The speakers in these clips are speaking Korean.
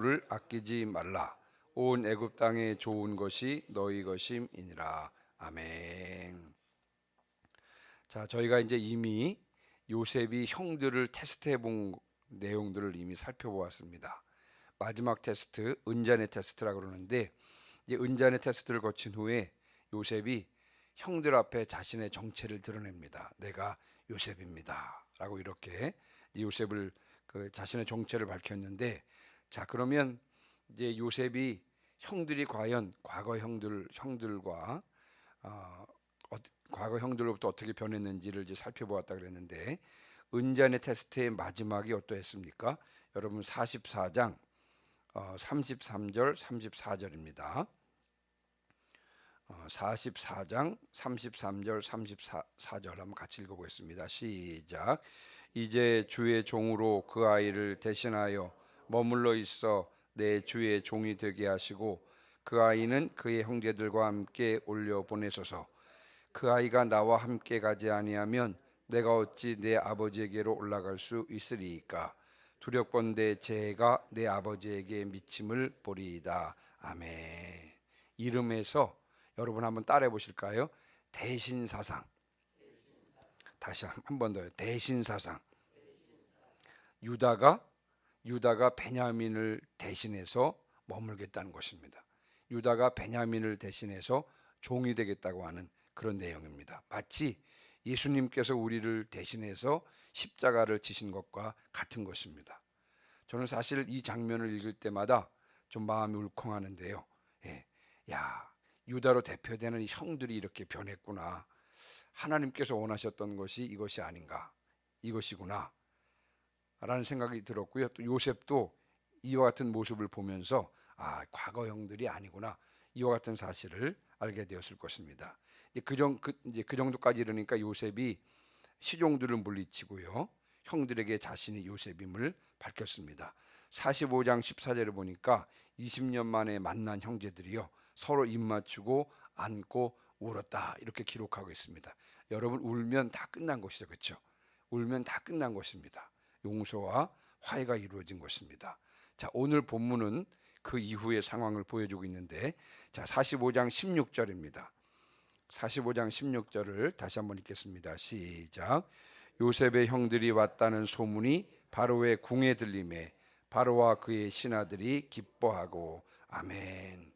를 아끼지 말라. 온 애굽 땅에 좋은 것이 너희 것임이니라. 아멘. 자, 저희가 이제 이미 요셉이 형들을 테스트해 본 내용들을 이미 살펴보았습니다. 마지막 테스트, 은잔의 테스트라고 그러는데 이제 은잔의 테스트를 거친 후에 요셉이 형들 앞에 자신의 정체를 드러냅니다. 내가 요셉입니다라고 이렇게 요셉을 그 자신의 정체를 밝혔는데 자 그러면 이제 요셉이 형들이 과연 과거 형들 형들과 어, 어, 과거 형들로부터 어떻게 변했는지를 이제 살펴보았다 그랬는데 은잔의 테스트의 마지막이 어떠했습니까? 여러분 44장 어, 33절 34절입니다. 어, 44장 33절 34절 한번 같이 읽어보겠습니다. 시작. 이제 주의 종으로 그 아이를 대신하여 머물러 있어 내 주의 종이 되게 하시고 그 아이는 그의 형제들과 함께 올려 보내소서. 그 아이가 나와 함께 가지 아니하면 내가 어찌 내 아버지에게로 올라갈 수 있으리이까. 두렵건대 제가 내 아버지에게 미침을 보리이다. 아멘. 이름에서 여러분 한번 따라해 보실까요? 대신 사상. 다시 한 번 더요. 대신 사상. 유다가 유다가 베냐민을 대신해서 머물겠다는 것입니다. 유다가 베냐민을 대신해서 종이 되겠다고 하는 그런 내용입니다. 마치 예수님께서 우리를 대신해서 십자가를 지신 것과 같은 것입니다. 저는 사실 이 장면을 읽을 때마다 좀 마음이 울컥하는데요. 예. 야, 유다로 대표되는 이 형들이 이렇게 변했구나. 하나님께서 원하셨던 것이 이것이 아닌가. 이것이구나. 라는 생각이 들었고요. 또 요셉도 이와 같은 모습을 보면서 아, 과거 형들이 아니구나. 이와 같은 사실을 알게 되었을 것입니다. 이제 그, 정, 그, 이제 그 정도까지 이르니까 요셉이 시종들을 물리치고요. 형들에게 자신이 요셉임을 밝혔습니다. 45장 14절을 보니까 20년 만에 만난 형제들이요. 서로 입 맞추고 안고 울었다. 이렇게 기록하고 있습니다. 여러분 울면 다 끝난 것이죠. 그렇죠? 울면 다 끝난 것입니다. 용서와 화해가 이루어진 것입니다. 자, 오늘 본문은 그 이후의 상황을 보여주고 있는데 자, 45장 16절입니다. 45장 16절을 다시 한번 읽겠습니다. 시작. 요셉의 형들이 왔다는 소문이 바로의 궁에 들림에 바로와 그의 신하들이 기뻐하고 아멘.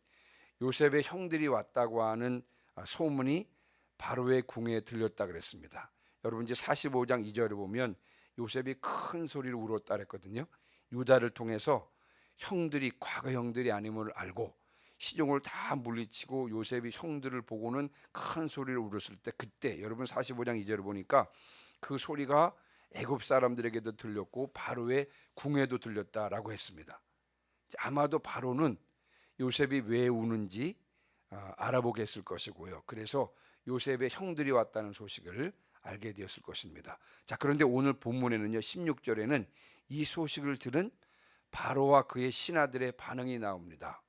요셉의 형들이 왔다고 하는 소문이 바로의 궁에 들렸다 그랬습니다. 여러분 이제 45장 2절을 보면 요셉이 큰 소리로 울었다 그랬거든요. 유다를 통해서 형들이 과거 형들이 아님을 알고 시종을 다 물리치고 요셉이 형들을 보고는 큰 소리를 울었을 때 그때 여러분 45장 2절을 보니까 그 소리가 애굽 사람들에게도 들렸고 바로의 궁에도 들렸다라고 했습니다. 아마도 바로는 요셉이 왜 우는지 아, 알아보게 했을 것이고요. 그래서 요셉의 형들이 왔다는 소식을 알게 되었을 것입니다. 자, 그런데 오늘 본문에는요. 16절에는 이 소식을 들은 바로와 그의 신하들의 반응이 나옵니다.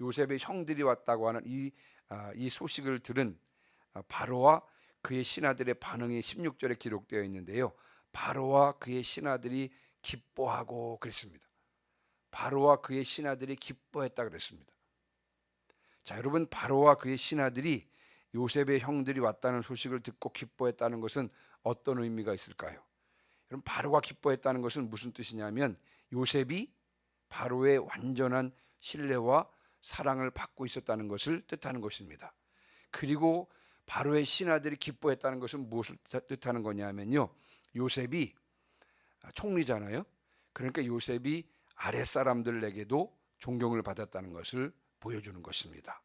요셉의 형들이 왔다고 하는 이, 아, 이 소식을 들은 아, 바로와 그의 신하들의 반응이 16절에 기록되어 있는데요. 바로와 그의 신하들이 기뻐하고 그랬습니다. 바로와 그의 신하들이 기뻐했다 그랬습니다. 자, 여러분 바로와 그의 신하들이 요셉의 형들이 왔다는 소식을 듣고 기뻐했다는 것은 어떤 의미가 있을까요? 여러분 바로가 기뻐했다는 것은 무슨 뜻이냐면 요셉이 바로의 완전한 신뢰와 사랑을 받고 있었다는 것을 뜻하는 것입니다. 그리고 바로의 신하들이 기뻐했다는 것은 무엇을 뜻하는 거냐면요. 요셉이 총리잖아요. 그러니까 요셉이 아랫사람들에게도 존경을 받았다는 것을 보여주는 것입니다.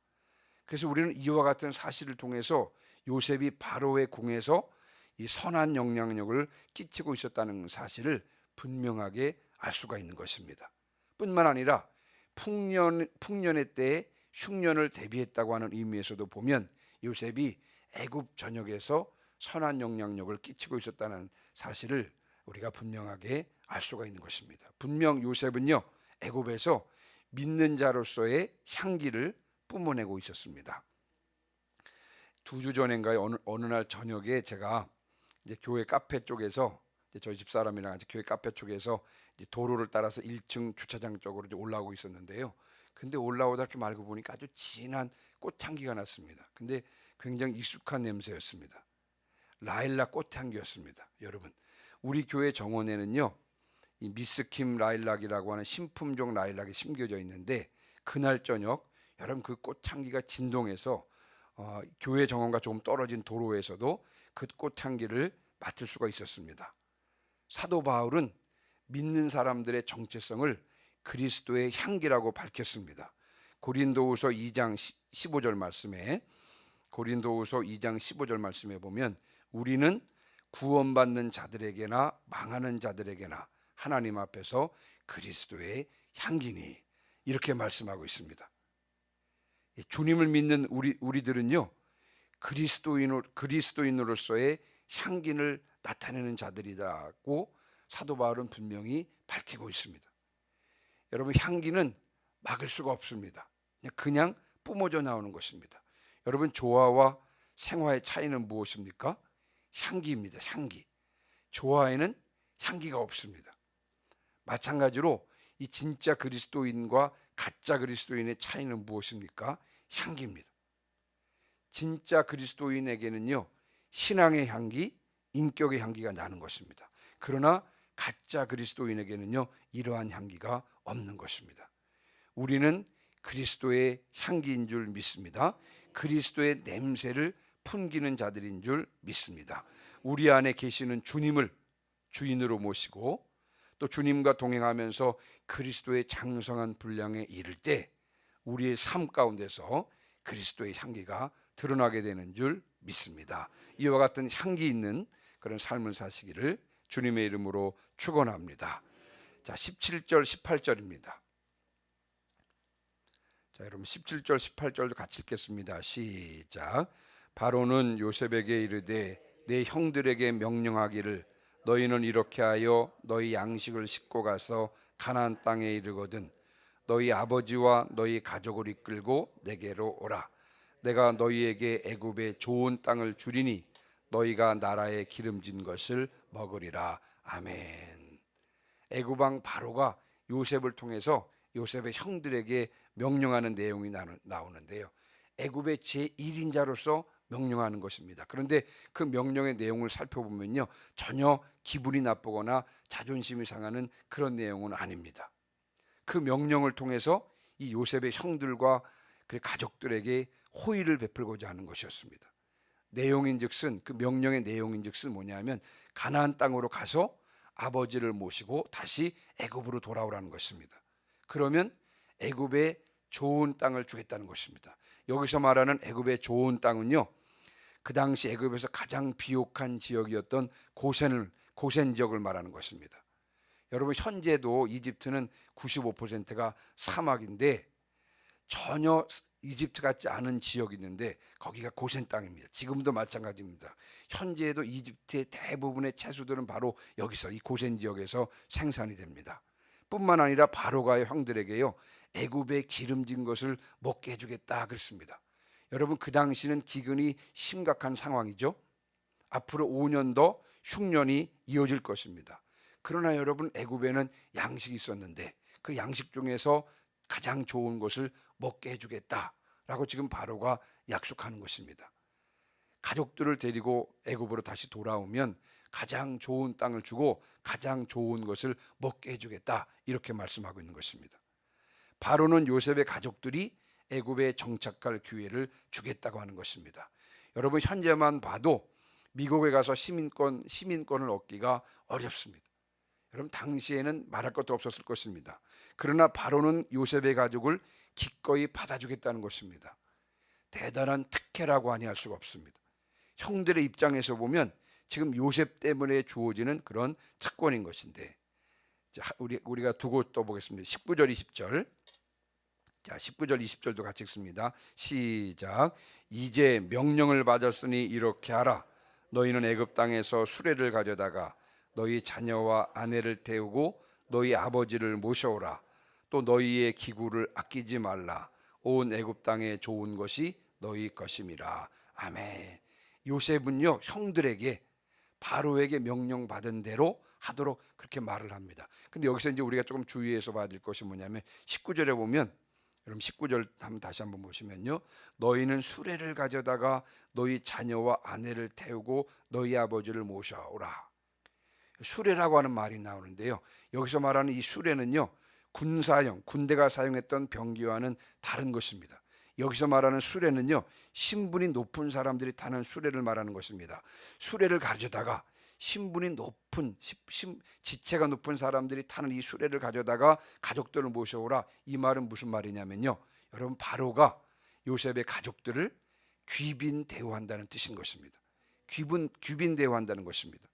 그래서 우리는 이와 같은 사실을 통해서 요셉이 바로의 궁에서 이 선한 영향력을 끼치고 있었다는 사실을 분명하게 알 수가 있는 것입니다. 뿐만 아니라 풍년 풍년의 때에 흉년을 대비했다고 하는 의미에서도 보면 요셉이 애굽 전역에서 선한 영향력을 끼치고 있었다는 사실을 우리가 분명하게 알 수가 있는 것입니다. 분명 요셉은요 애굽에서 믿는 자로서의 향기를 뿜어내고 있었습니다. 두 주 전인가요 어느, 어느 날 저녁에 제가 이제 교회 카페 쪽에서 저희 집 사람이랑 같이 교회 카페 쪽에서 도로를 따라서 1층 주차장 쪽으로 올라오고 있었는데요. 근데 올라오다 이렇게 말고 보니까 아주 진한 꽃향기가 났습니다. 근데 굉장히 익숙한 냄새였습니다. 라일락 꽃향기였습니다. 여러분, 우리 교회 정원에는요, 이 미스킴 라일락이라고 하는 신품종 라일락이 심겨져 있는데 그날 저녁 여러분 그 꽃향기가 진동해서 어, 교회 정원과 조금 떨어진 도로에서도 그 꽃향기를 맡을 수가 있었습니다. 사도 바울은 믿는 사람들의 정체성을 그리스도의 향기라고 밝혔습니다. 고린도후서 2장 15절 말씀에 고린도후서 2장 15절 말씀에 보면 우리는 구원받는 자들에게나 망하는 자들에게나 하나님 앞에서 그리스도의 향기니 이렇게 말씀하고 있습니다. 예, 주님을 믿는 우리 우리들은요 그리스도인으로 그리스도인으로서의 향기를 나타내는 자들이다고 사도 바울은 분명히 밝히고 있습니다. 여러분 향기는 막을 수가 없습니다. 그냥, 뿜어져 나오는 것입니다. 여러분 조화와 생화의 차이는 무엇입니까? 향기입니다. 향기. 조화에는 향기가 없습니다. 마찬가지로 이 진짜 그리스도인과 가짜 그리스도인의 차이는 무엇입니까? 향기입니다. 진짜 그리스도인에게는요 신앙의 향기, 인격의 향기가 나는 것입니다. 그러나 가짜 그리스도인에게는요 이러한 향기가 없는 것입니다. 우리는 그리스도의 향기인 줄 믿습니다. 그리스도의 냄새를 풍기는 자들인 줄 믿습니다. 우리 안에 계시는 주님을 주인으로 모시고 또 주님과 동행하면서 그리스도의 장성한 분량에 이를 때 우리의 삶 가운데서 그리스도의 향기가 드러나게 되는 줄 믿습니다. 이와 같은 향기 있는 그런 삶을 사시기를 주님의 이름으로 축원합니다. 자, 17절 18절입니다. 자, 여러분 17절 18절도 같이 읽겠습니다. 시작. 바로는 요셉에게 이르되 내 형들에게 명령하기를 너희는 이렇게 하여 너희 양식을 싣고 가서 가나안 땅에 이르거든 너희 아버지와 너희 가족을 이끌고 내게로 오라 내가 너희에게 애굽의 좋은 땅을 주리니 너희가 나라의 기름진 것을 먹으리라 아멘 애굽 왕 바로가 요셉을 통해서 요셉의 형들에게 명령하는 내용이 나오는데요 애굽의 제1인자로서 명령하는 것입니다. 그런데 그 명령의 내용을 살펴보면요. 전혀 기분이 나쁘거나 자존심이 상하는 그런 내용은 아닙니다. 그 명령을 통해서 이 요셉의 형들과 그 가족들에게 호의를 베풀고자 하는 것이었습니다. 내용인즉슨 그 명령의 내용인즉슨 뭐냐면 가나안 땅으로 가서 아버지를 모시고 다시 애굽으로 돌아오라는 것입니다. 그러면 애굽에 좋은 땅을 주겠다는 것입니다. 여기서 말하는 애굽의 좋은 땅은요. 그 당시 애굽에서 가장 비옥한 지역이었던 고센을 고센 지역을 말하는 것입니다. 여러분 현재도 이집트는 95%가 사막인데 전혀 이집트 같지 않은 지역이 있는데 거기가 고센 땅입니다. 지금도 마찬가지입니다. 현재에도 이집트의 대부분의 채소들은 바로 여기서 이 고센 지역에서 생산이 됩니다. 뿐만 아니라 바로가의 형들에게요 애굽의 기름진 것을 먹게 해주겠다 그랬습니다. 여러분 그 당시는 기근이 심각한 상황이죠. 앞으로 5년 더 흉년이 이어질 것입니다. 그러나 여러분 애굽에는 양식이 있었는데 그 양식 중에서 가장 좋은 것을 먹게 해주겠다라고 지금 바로가 약속하는 것입니다. 가족들을 데리고 애굽으로 다시 돌아오면 가장 좋은 땅을 주고 가장 좋은 것을 먹게 해주겠다 이렇게 말씀하고 있는 것입니다. 바로는 요셉의 가족들이 애굽에 정착할 기회를 주겠다고 하는 것입니다. 여러분 현재만 봐도 미국에 가서 시민권 시민권을 얻기가 어렵습니다. 여러분 당시에는 말할 것도 없었을 것입니다. 그러나 바로는 요셉의 가족을 기꺼이 받아주겠다는 것입니다. 대단한 특혜라고 아니할 수가 없습니다. 형들의 입장에서 보면 지금 요셉 때문에 주어지는 그런 특권인 것인데 우리 우리가 두고 또 보겠습니다. 19절 20절 자, 19절 20절도 같이 읽습니다. 시작. 이제 명령을 받았으니 이렇게 하라. 너희는 애굽 땅에서 수레를 가져다가 너희 자녀와 아내를 태우고 너희 아버지를 모셔오라. 또 너희의 기구를 아끼지 말라. 온 애굽 땅에 좋은 것이 너희 것임이라. 아멘. 요셉은요 형들에게 바로에게 명령 받은 대로 하도록 그렇게 말을 합니다. 근데 여기서 이제 우리가 조금 주의해서 봐야 될 것이 뭐냐면 19절에 보면 여러분 19절 한번 다시 한번 보시면요. 너희는 수레를 가져다가 너희 자녀와 아내를 태우고 너희 아버지를 모셔오라. 수레라고 하는 말이 나오는데요. 여기서 말하는 이 수레는요. 군사용, 군대가 사용했던 병기와는 다른 것입니다. 여기서 말하는 수레는요. 신분이 높은 사람들이 타는 수레를 말하는 것입니다. 수레를 가져다가 신분이 높은 시- 신- 지체가 높은 사람들이 타는 이 수레를 가져다가 가족들을 모셔오라. 이 말은 무슨 말이냐면요. 여러분 바로가 요셉의 가족들을 귀빈 대우한다는 뜻인 것입니다. 귀빈 귀빈 대우한다는 것입니다.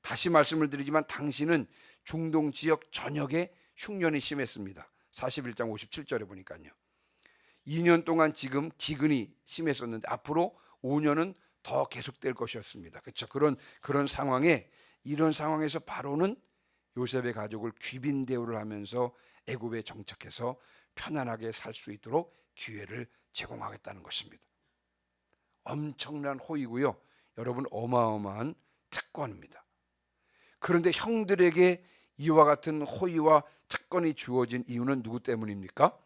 다시 말씀을 드리지만 당신은 중동 지역 전역에 흉년이 심했습니다. 41장 57절에 보니까요. 2년 동안 지금 기근이 심했었는데 앞으로 5년은 더 계속될 것이었습니다. 그렇죠? 그런 그런 상황에 이런 상황에서 바로는 요셉의 가족을 귀빈 대우를 하면서 애굽에 정착해서 편안하게 살 수 있도록 기회를 제공하겠다는 것입니다. 엄청난 호의고요. 여러분 어마어마한 특권입니다. 그런데 형들에게 이와 같은 호의와 특권이 주어진 이유는 누구 때문입니까?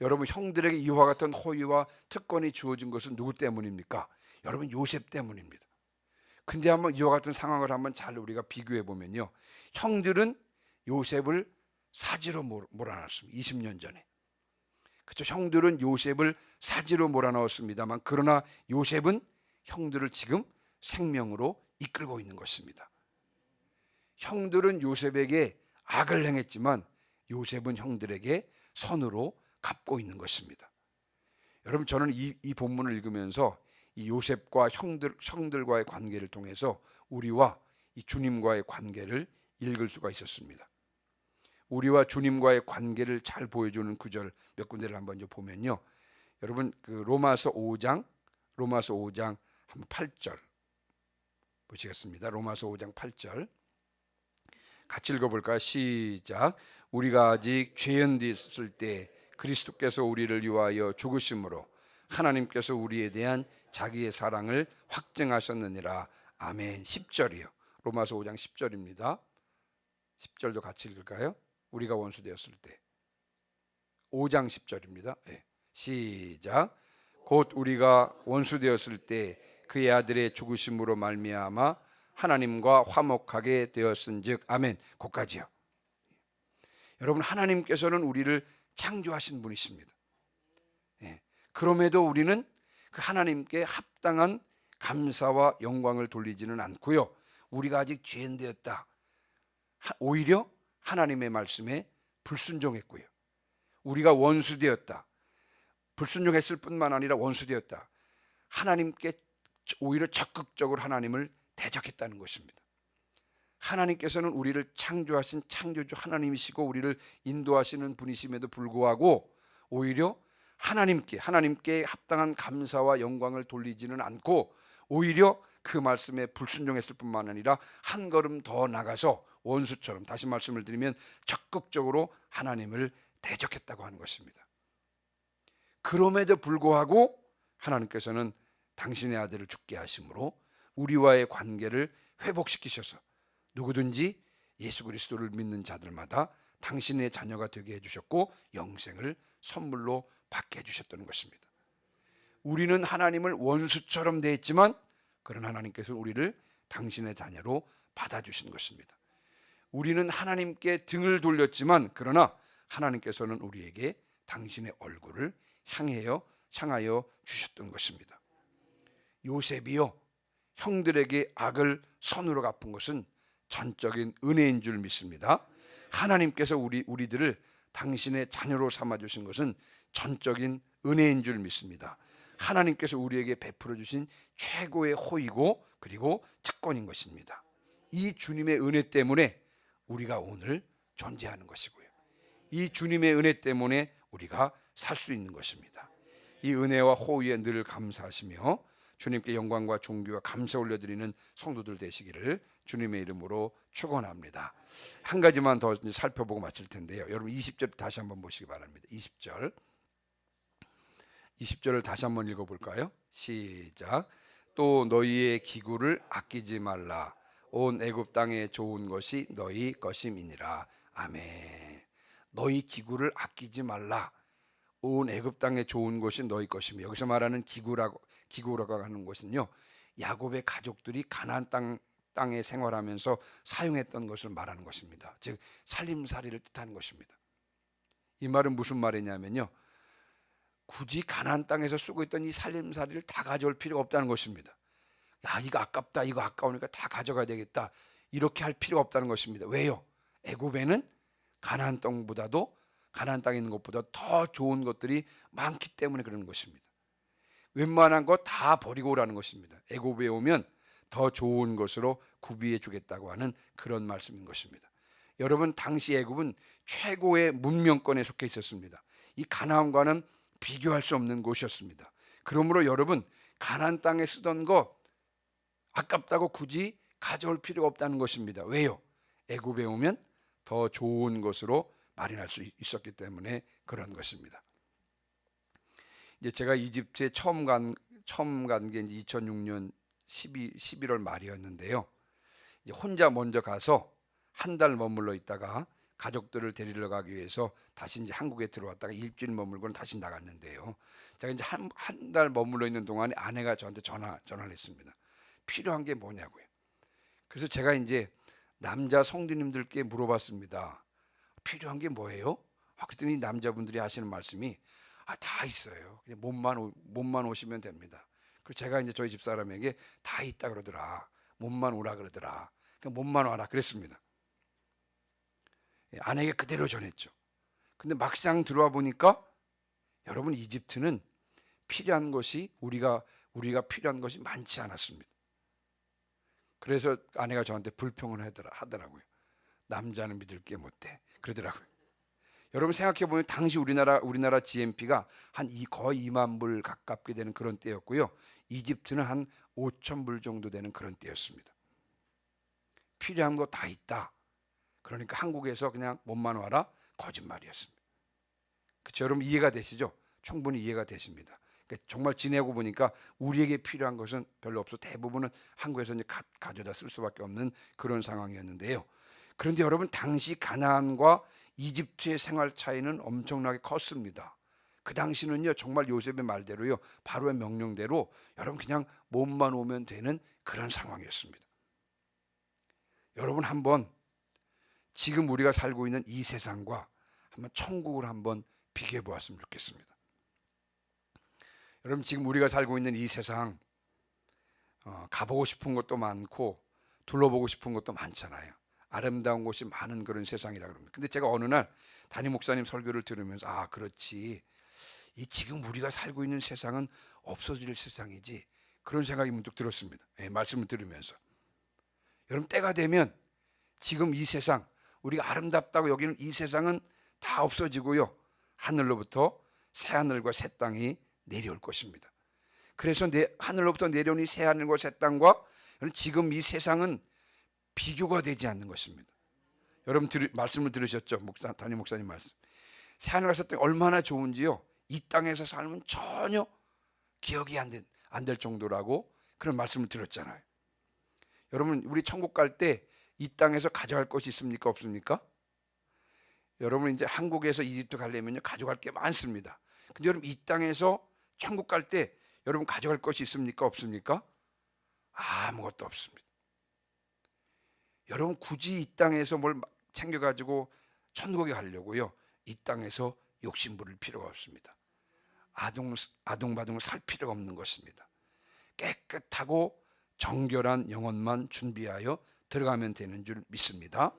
여러분 형들에게 이와 같은 호의와 특권이 주어진 것은 누구 때문입니까? 여러분 요셉 때문입니다. 근데 한번 이와 같은 상황을 한번 잘 우리가 비교해 보면요. 형들은 요셉을 사지로 몰- 몰아넣었습니다. 20년 전에. 그렇죠. 형들은 요셉을 사지로 몰아넣었습니다만 그러나 요셉은 형들을 지금 생명으로 이끌고 있는 것입니다. 형들은 요셉에게 악을 행했지만 요셉은 형들에게 선으로 갚고 있는 것입니다. 여러분 저는 이, 이 본문을 읽으면서 이 요셉과 형들 형들과의 관계를 통해서 우리와 이 주님과의 관계를 읽을 수가 있었습니다. 우리와 주님과의 관계를 잘 보여주는 구절 몇 군데를 한번 이제 보면요. 여러분 그 로마서 5장 로마서 5장 한 8절 보시겠습니다. 로마서 5장 8절 같이 읽어볼까요? 시작. 우리가 아직 죄인되었을 때 그리스도께서 우리를 위하여 죽으심으로 하나님께서 우리에 대한 자기의 사랑을 확증하셨느니라. 아멘. 10절이요. 로마서 5장 10절입니다. 10절도 같이 읽을까요? 우리가 원수 되었을 때. 5장 10절입니다. 네. 시작. 곧 우리가 원수 되었을 때 그의 아들의 죽으심으로 말미암아 하나님과 화목하게 되었은즉 아멘. 거기까지요. 여러분 하나님께서는 우리를 창조하신 분이십니다. 예. 그럼에도 우리는 그 하나님께 합당한 감사와 영광을 돌리지는 않고요. 우리가 아직 죄인 되었다. 하- 오히려 하나님의 말씀에 불순종했고요. 우리가 원수 되었다. 불순종했을 뿐만 아니라 원수 되었다. 하나님께 오히려 적극적으로 하나님을 대적했다는 것입니다. 하나님께서는 우리를 창조하신 창조주 하나님이시고 우리를 인도하시는 분이심에도 불구하고 오히려 하나님께 하나님께 합당한 감사와 영광을 돌리지는 않고 오히려 그 말씀에 불순종했을 뿐만 아니라 한 걸음 더 나가서 원수처럼 다시 말씀을 드리면 적극적으로 하나님을 대적했다고 하는 것입니다. 그럼에도 불구하고 하나님께서는 당신의 아들을 죽게 하심으로 우리와의 관계를 회복시키셔서 누구든지 예수 그리스도를 믿는 자들마다 당신의 자녀가 되게 해주셨고 영생을 선물로 받게 해주셨다는 것입니다. 우리는 하나님을 원수처럼 대했지만 그런 하나님께서 우리를 당신의 자녀로 받아주신 것입니다. 우리는 하나님께 등을 돌렸지만 그러나 하나님께서는 우리에게 당신의 얼굴을 향하여 향하여 주셨던 것입니다. 요셉이요 형들에게 악을 선으로 갚은 것은 전적인 은혜인 줄 믿습니다. 하나님께서 우리 우리들을 당신의 자녀로 삼아 주신 것은 전적인 은혜인 줄 믿습니다. 하나님께서 우리에게 베풀어 주신 최고의 호의고 그리고 특권인 것입니다. 이 주님의 은혜 때문에 우리가 오늘 존재하는 것이고요. 이 주님의 은혜 때문에 우리가 살 수 있는 것입니다. 이 은혜와 호의에 늘 감사하시며 주님께 영광과 존귀와 감사 올려드리는 성도들 되시기를 주님의 이름으로 축원합니다. 한 가지만 더 살펴보고 마칠 텐데요. 여러분 20절 다시 한번 보시기 바랍니다. 20절. 20절을 다시 한번 읽어 볼까요? 시작. 또 너희의 기구를 아끼지 말라. 온 애굽 땅에 좋은 것이 너희 것임이니라. 아멘. 너희 기구를 아끼지 말라. 온 애굽 땅에 좋은 것이 너희 것이며 여기서 말하는 기구라고 기구라고 하는 것은요. 야곱의 가족들이 가나안 땅 땅에 생활하면서 사용했던 것을 말하는 것입니다. 즉 살림살이를 뜻하는 것입니다. 이 말은 무슨 말이냐면요. 굳이 가나안 땅에서 쓰고 있던 이 살림살이를 다 가져올 필요가 없다는 것입니다. 야 이거 아깝다 이거 아까우니까 다 가져가야 되겠다 이렇게 할 필요가 없다는 것입니다. 왜요? 애굽에는 가나안 땅보다도 가나안 땅에 있는 것보다 더 좋은 것들이 많기 때문에 그러는 것입니다. 웬만한 거 다 버리고 오라는 것입니다. 애굽에 오면 더 좋은 것으로 구비해 주겠다고 하는 그런 말씀인 것입니다. 여러분 당시 애굽은 최고의 문명권에 속해 있었습니다. 이 가나안과는 비교할 수 없는 곳이었습니다. 그러므로 여러분 가나안 땅에 쓰던 거 아깝다고 굳이 가져올 필요가 없다는 것입니다. 왜요? 애굽에 오면 더 좋은 것으로 마련할 수 있었기 때문에 그런 것입니다. 이제 제가 이집트에 처음 간 처음 간게 2006년 12 11월 말이었는데요. 이제 혼자 먼저 가서 한 달 머물러 있다가 가족들을 데리러 가기 위해서 다시 이제 한국에 들어왔다가 일주일 머물고는 다시 나갔는데요. 제가 이제 한 한 달 머물러 있는 동안에 아내가 저한테 전화 전화를 했습니다. 필요한 게 뭐냐고요. 그래서 제가 이제 남자 성도님들께 물어봤습니다. 필요한 게 뭐예요? 아, 그랬더니 남자분들이 하시는 말씀이 아, 다 있어요. 그냥 몸만 오- 몸만 오시면 됩니다. 그리고 제가 이제 저희 집 사람에게 다 있다 그러더라. 몸만 오라 그러더라. 그러니까 몸만 와라 그랬습니다. 예, 아내에게 그대로 전했죠. 근데 막상 들어와 보니까 여러분 이집트는 필요한 것이 우리가 우리가 필요한 것이 많지 않았습니다. 그래서 아내가 저한테 불평을 하더라, 하더라고요. 남자는 믿을 게 못돼. 그러더라고요. 여러분 생각해 보면 당시 우리나라 우리나라 GNP가 한 이 거의 2만 불 가깝게 되는 그런 때였고요. 이집트는 한 5천 불 정도 되는 그런 때였습니다. 필요한 거 다 있다. 그러니까 한국에서 그냥 몸만 와라 거짓말이었습니다. 그렇죠? 여러분 이해가 되시죠? 충분히 이해가 되십니다. 그러니까 정말 지내고 보니까 우리에게 필요한 것은 별로 없어 대부분은 한국에서 이제 가, 가져다 쓸 수밖에 없는 그런 상황이었는데요. 그런데 여러분 당시 가나안과 이집트의 생활 차이는 엄청나게 컸습니다. 그 당시는요 정말 요셉의 말대로요 바로의 명령대로 여러분 그냥 몸만 오면 되는 그런 상황이었습니다. 여러분 한번 지금 우리가 살고 있는 이 세상과 한번 천국을 한번 비교해 보았으면 좋겠습니다. 여러분 지금 우리가 살고 있는 이 세상 어, 가보고 싶은 것도 많고 둘러보고 싶은 것도 많잖아요. 아름다운 곳이 많은 그런 세상이라 그럽니다. 근데 제가 어느 날 담임 목사님 설교를 들으면서 아 그렇지 이 지금 우리가 살고 있는 세상은 없어질 세상이지 그런 생각이 문득 들었습니다. 예, 말씀을 들으면서 여러분 때가 되면 지금 이 세상 우리가 아름답다고 여기는 이 세상은 다 없어지고요 하늘로부터 새 하늘과 새 땅이 내려올 것입니다. 그래서 내, 하늘로부터 내려온 이새 하늘과 새 땅과 지금 이 세상은 비교가 되지 않는 것입니다. 여러분 들, 말씀을 들으셨죠? 목사 담임 목사님 말씀. 새 하늘과 새 땅이 얼마나 좋은지요. 이 땅에서 살면 전혀 기억이 안될 정도라고 그런 말씀을 들었잖아요. 여러분 우리 천국 갈 때 이 땅에서 가져갈 것이 있습니까 없습니까? 여러분 이제 한국에서 이집트 가려면요 가져갈 게 많습니다. 근데 여러분 이 땅에서 천국 갈 때 여러분 가져갈 것이 있습니까 없습니까? 아무것도 없습니다. 여러분 굳이 이 땅에서 뭘 챙겨 가지고 천국에 가려고요 이 땅에서 욕심 부릴 필요가 없습니다. 아동 아동바동을 살 필요가 없는 것입니다. 깨끗하고 정결한 영혼만 준비하여 들어가면 되는 줄 믿습니다.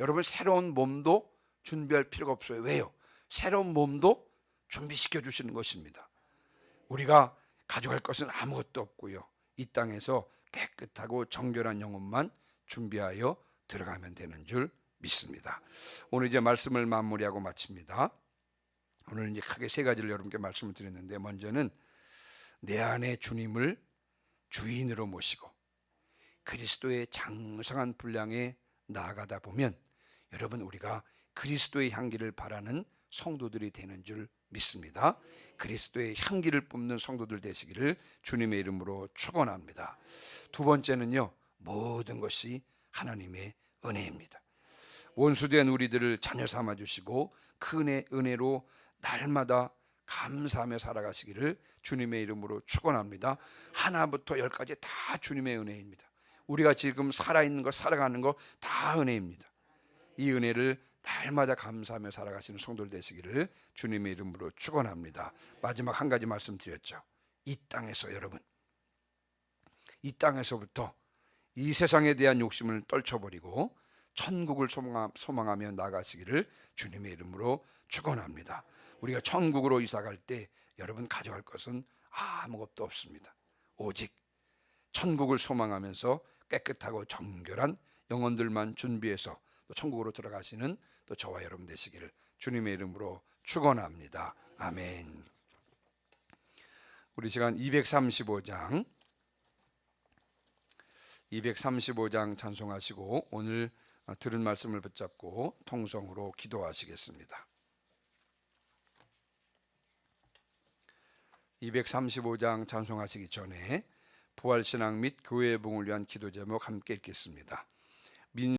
여러분 새로운 몸도 준비할 필요가 없어요. 왜요? 새로운 몸도 준비시켜 주시는 것입니다. 우리가 가져갈 것은 아무것도 없고요. 이 땅에서 깨끗하고 정결한 영혼만 준비하여 들어가면 되는 줄 믿습니다. 오늘 이제 말씀을 마무리하고 마칩니다. 오늘 이제 크게 세 가지를 여러분께 말씀을 드렸는데 먼저는 내 안에 주님을 주인으로 모시고 그리스도의 장성한 분량에 나아가다 보면 여러분 우리가 그리스도의 향기를 바라는 성도들이 되는 줄 믿습니다. 그리스도의 향기를 뿜는 성도들 되시기를 주님의 이름으로 축원합니다. 두 번째는요. 모든 것이 하나님의 은혜입니다. 원수된 우리들을 자녀 삼아 주시고 큰 은혜로 날마다 감사하며 살아가시기를 주님의 이름으로 축원합니다. 하나부터 열까지 다 주님의 은혜입니다. 우리가 지금 살아 있는 것, 살아가는 것 다 은혜입니다. 이 은혜를 날마다 감사하며 살아가시는 성도들 되시기를 주님의 이름으로 축원합니다. 마지막 한 가지 말씀드렸죠. 이 땅에서 여러분, 이 땅에서부터 이 세상에 대한 욕심을 떨쳐버리고 천국을 소망하- 소망하며 나가시기를 주님의 이름으로 축원합니다. 우리가 천국으로 이사 갈 때 여러분 가져갈 것은 아무것도 없습니다. 오직 천국을 소망하면서 깨끗하고 정결한 영혼들만 준비해서 또 천국으로 들어가시는 또 저와 여러분 되시기를 주님의 이름으로 축원합니다. 아멘. 우리 시간 235장 235장 찬송하시고 오늘 들은 말씀을 붙잡고 통성으로 기도하시겠습니다. 235장 찬송하시기 전에 부활신앙 및 교회의 봉을 위한 기도 제목 함께 읽겠습니다.